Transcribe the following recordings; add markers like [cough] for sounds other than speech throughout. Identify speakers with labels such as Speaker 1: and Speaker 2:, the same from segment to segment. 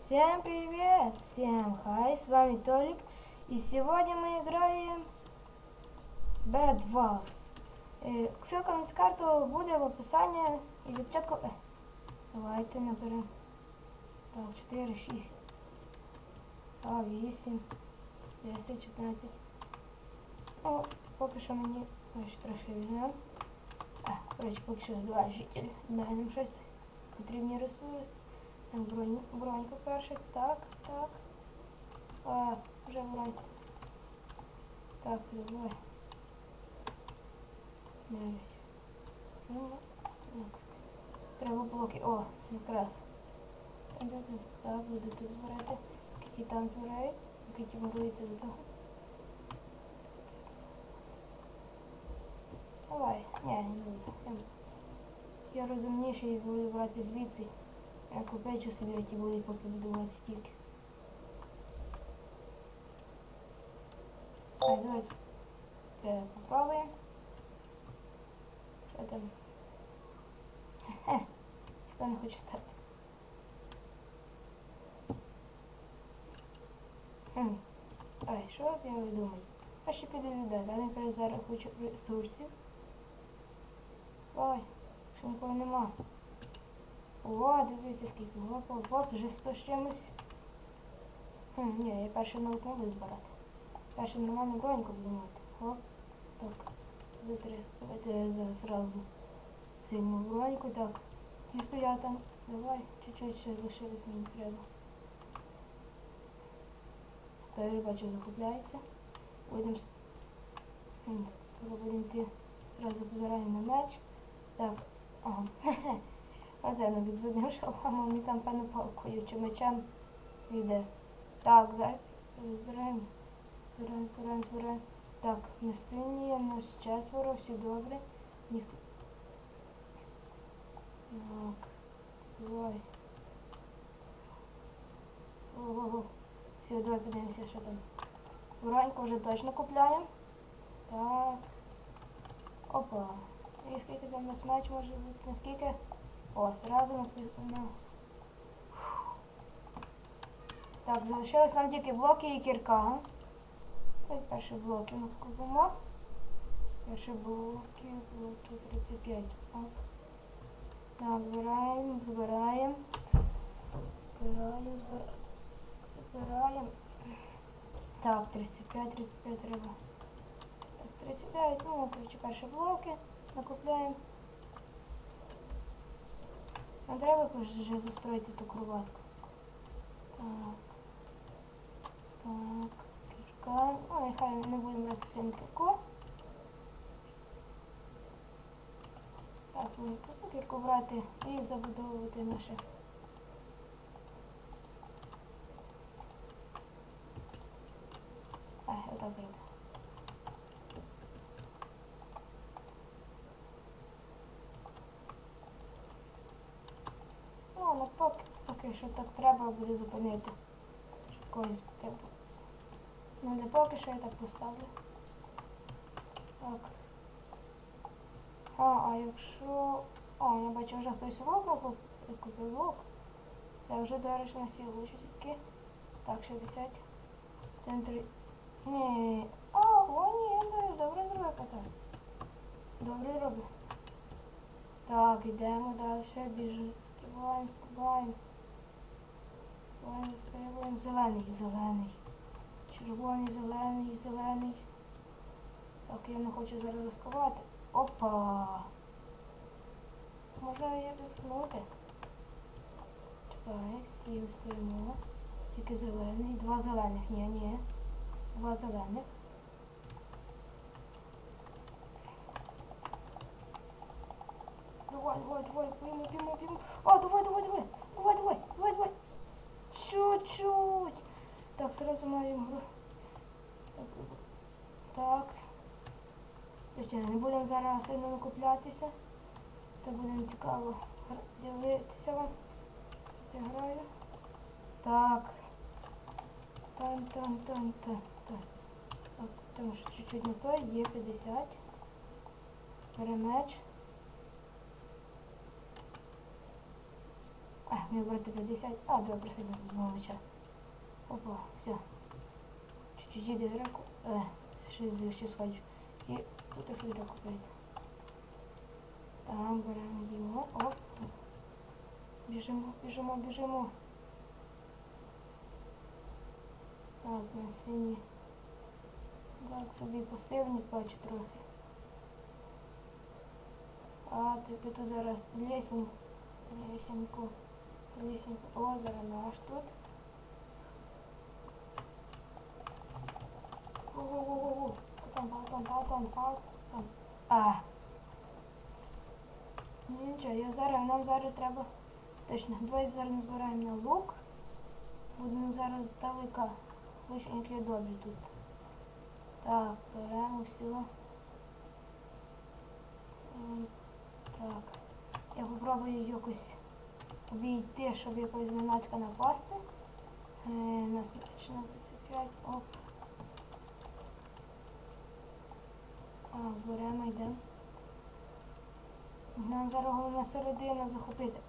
Speaker 1: Всем привет! Всем хай! С вами Толик. И сегодня мы играем Bad Wars. Е, Ссылка на цю карту буде в описанні і для початку. Е, давайте наберемо. Так, 4, 6. А, 8, 10, 14. Ну, поки що мені ми ще трошки візьмемо. А, коротше, поки що два жителі. Дай нам щось. Потрібні ресурси. Так, бронь, бронька перша. Так, так. А, вже бронька. Так, давай. Дев'ять. Ну, так. Треба блоки. О, якраз. Так, так, так. Так, буду тут збирати. Скільки там збирають, поки ті будуються до того. Давай. Ні, не буду. Я, я розумніший і буду брати звідси. Я купечу собі ті будуть поки будувати стільки. Так, давайте це попробуємо. Що там? Хе, ніхто не хоче стати. Хм. Ай, що я думаю? А ще піду віддати, а не каже зараз хочу ресурсів. Ой, що нікого нема. О, дивіться скільки. Оп, оп, оп, вже 100 з чимось. Хм, ні, я перше навик не буду збирати. Перше нормальну броньку буду мати. Оп, так. За 300. Давайте за- зразу сильну броньку. Так. Ті стоять там. Давай, чуть-чуть ще лишилось мені треба. Той я бачу закупляється. Будемо будемо йти. Зразу позираємо на меч. Так. Ага. [laughs] Оце набіг з одним [laughs] шаламом і там певно палкою чи мечем йде. Так, дай. Збираємо. Збираємо, збираємо, збираємо. Так, на сині, нас четверо, всі добре. Ніхто. Так. Давай. Ого. Все, давай подивимося, що там. Ураньку вже точно купляємо. Так. Опа. І скільки там нас меч може бути? Наскільки? О, зразу написано. Так, залишилось нам тільки блоки і кірка. Ось перші блоки ми купимо. Перші блоки, блоки 35. Оп. Так, збираємо, збираємо. Збираємо, збираємо. Збираємо. Так, 35, 35 треба. Так, 39, ну, коротше, перші блоки накупляємо. А треба вже застроїти ту кроватку. Так. Так, кірка. Ну, нехай не будемо брати сильно кірку. Так, будемо просто кірку брати і забудовувати наше. Ай, отак зроблю. Ну, ну поки, що так треба буде зупинити. Когось треба. Ну не поки що я так поставлю. Так. А, а якщо... О, я бачу, вже хтось накуп- купив лук. Це вже, до речі, на сі лучики. Так, 60. В центрі. Ні. А, о, ні, добре, зробив пацан. Добре робить. Так, йдемо далі, біжимо, стрибаємо, стрибаємо. Стрибаємо, стрибаємо. Зелений, зелений. Червоний, зелений, зелений. Так, я не хочу зараз ризикувати. Опа! Можна її ризикнути. Чекай, стій, стоїмо. Тільки зелений. Два зелених. Ні, ні. Два зелених. Давай, давай, давай, пойму, пойму, пойму. А, давай, давай, давай. Давай, давай, давай, давай. Чуть-чуть. Так, сразу маю. Так. Не будемо зараз сильно накуплятися. То буде не цікаво дивитися вам. Я граю. Так. Тан, тан, тан, тан, тан. Так, тому що чуть-чуть не то, є 50. Перемеч. А, брати 50. А, себе тут мовича. Опа, все. Чуть-чуть іде драку. Е, ще звідси сходжу. І тут трохи драку пити. Там беремо його. Оп. Біжимо, біжимо, біжимо. Так, на сині. Так, собі посивник бачу трохи. А, тобі тут зараз лесень. Лесеньку. Лесеньку. О, зараз наш тут. О-о-о-о-о. Пацан, пацан, пацан, пацан. А. Ну нічого, я зараз, нам зараз треба. Точно, давай зараз назбираємо на лук. Будемо зараз далека. Лучники добрі тут. Так, беремо все. Так. Я попробую якось обійти, щоб якось зненацька напасти. Е, нас на 25. Оп. Так, беремо, йдемо. Нам зараз головне середина захопити.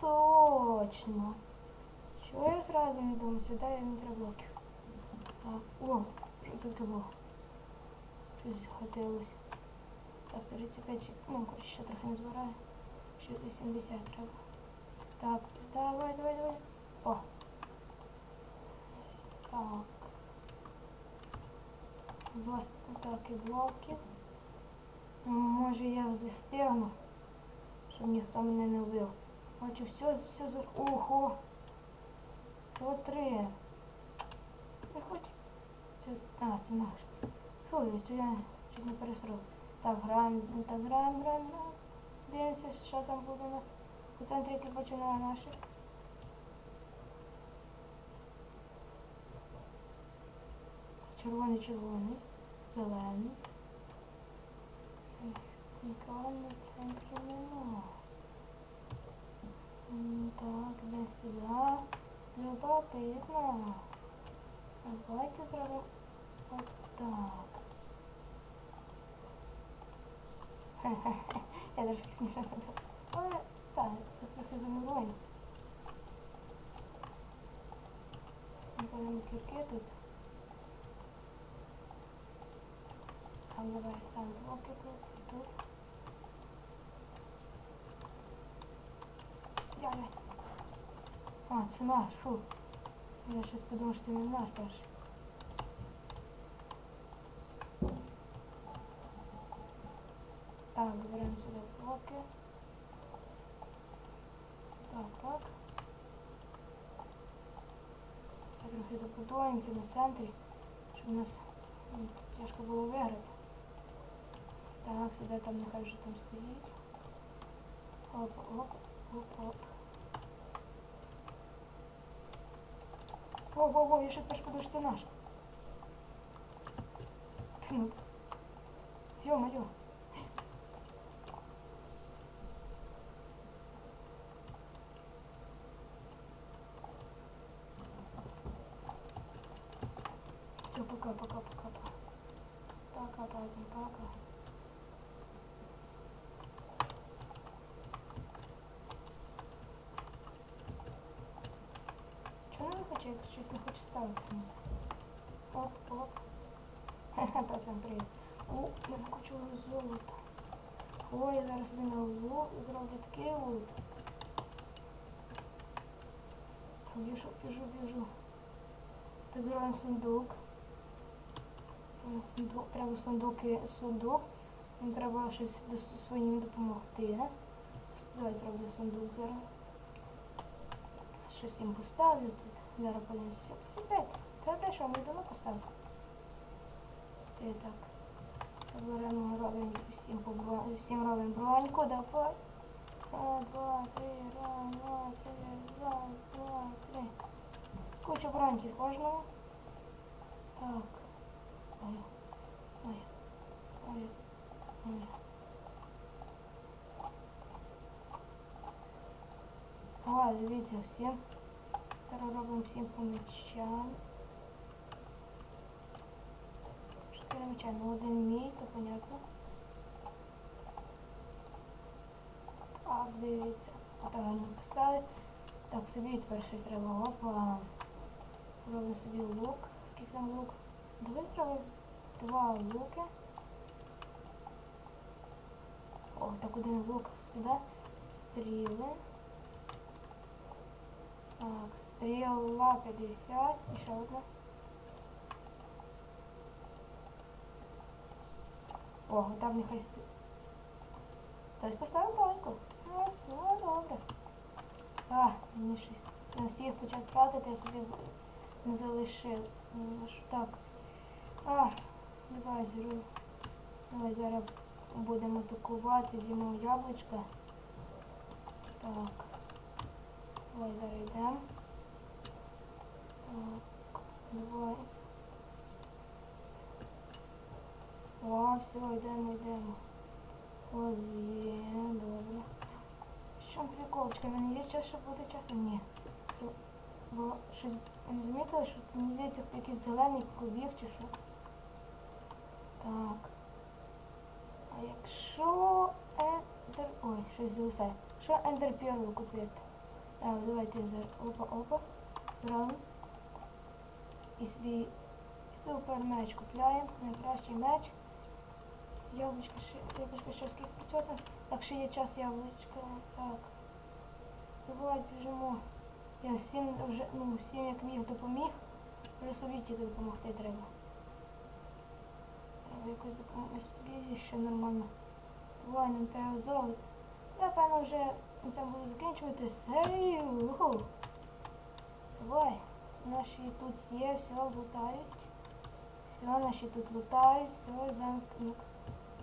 Speaker 1: Точно. Чого я зразу не думаю, сідаю не треба. Так, о, що тут було? Щось хотілося. Так, 35 секунд. Ну, коротше, ще трохи не збираю. Ще 80 треба. Так, давай, давай, давай. О. Так. Два так і блоки. Може я встигну, щоб ніхто мене не вбив. Бачу, все, все зверху. Ого! 103. Не хочеться. А, це наш. Фу, це я чуть не пересрав. Так, граємо, так, граємо, граємо, граємо. Дивимося, що там буде у нас. У центрі який бачу на наших. Червоний, червоний, зелений. Нікого на центрі нема. Так, де сюди. Любопитно. Давайте зробимо от так. Хе-хе-хе. Я трошки смішно зробила. Так, це трохи замилуємо. Напевно, кірки тут. Там давай став блоки тут і тут. Яй-яй. А, це наш, фу. Я щось подумав, що це не наш перший. Так, беремо сюди блоки. Так, так. Так, трохи забудуємося на центрі, щоб у нас тяжко було виграти. Так, сюди там нехай вже там стоїть. Оп, оп, оп, оп. Во, во, во, я ще перш подумав, що це наш. Ну, Все, пока, пока, пока, пока. Пока, Базин, пока. Чого не хочу, як щось не хочу ставитися? Оп, оп. [laughs] Хе-хе, пацан, привіт. О, я накочу золота. Ой, я зараз собі на лу зроблю такий лут. Так, біжу, біжу, біжу. Так, зробимо сундук. Сундук. Треба сундуки, сундук. Мені треба щось до- своїм допомогти. Давай зроблю сундук зараз. Щось їм поставлю тут. Зараз подивимося. 75. Та те, що ми давно поставили. Ти так. Беремо, робимо всім, по всім робимо броньку, давай. Раз, два, три, раз, два, три, раз, два, три. Куча броньки кожного. Так. Ой, ой, ой, ой. О, дивіться, всім. Зараз робимо всім по мечам. Чотири меча, ну один мій, то понятно. Так, дивіться. Так, гарно поставили. Так, собі тепер щось треба. Опа. Робимо собі лук. Скільки там лук? Давай зробимо два луки. О, так один лук сюди. Стріли. Так, стріла 50. І ще одна. О, там нехай сто... Хтось поставив баньку. Ну, ну, добре. А, мені щось. На всіх почав тратити, я собі не залишив. Ну, Так. А, давай зру. Давай зараз будемо атакувати, з'їмо яблучка. Так. Давай зараз йдемо. Так, давай. О, все, йдемо, йдемо. Ось є, добре. Що приколочка, в мене є час, щоб буде часу? Ні. Бо щось замітили, що мені здається, якийсь зелений пробіг чи що. Так. А якщо ендер... Ой, щось зависає. Що ендер перлу купити? А, давайте зараз. Опа, опа. Збираємо. І собі супер меч купляємо. Найкращий меч. Яблучко ще, яблучко ще скільки працювати? Так, ще є час яблучка. Так. Давай біжимо. Я всім вже, ну, всім як міг допоміг. Вже собі тільки допомогти треба. Якось допомогти ще нормально. Давай, нам треба золото. Я, певно, вже на цьому буду закінчувати серію. Давай. Це наші тут є, все лутають. Все, наші тут лутають, все, замкнув.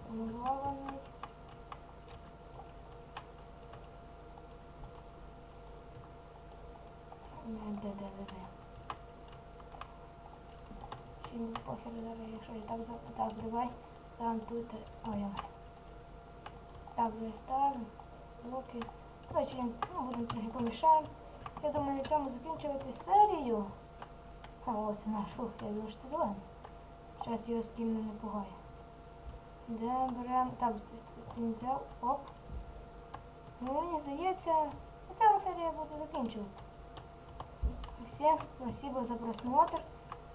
Speaker 1: Замурований. Не, де, де, де, де. Не похер зараз, якщо я так за... Так, давай ставимо тут. Ой, ой. Так, вже ставимо. Блоки. Давайте ну, будемо трохи помішаємо. Я думаю, на цьому закінчувати серію. А, о, це наш фух, я думаю, що це зелений. Зараз його з не напугає. Де беремо. Так, він взяв. Оп. Ну, мені здається, на цьому серію я буду закінчувати. Всем спасибо за просмотр.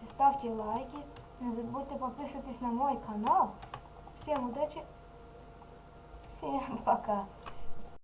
Speaker 1: Ставьте лайки. Не забудьте подписываться на мой канал. Всем удачи. Всем пока.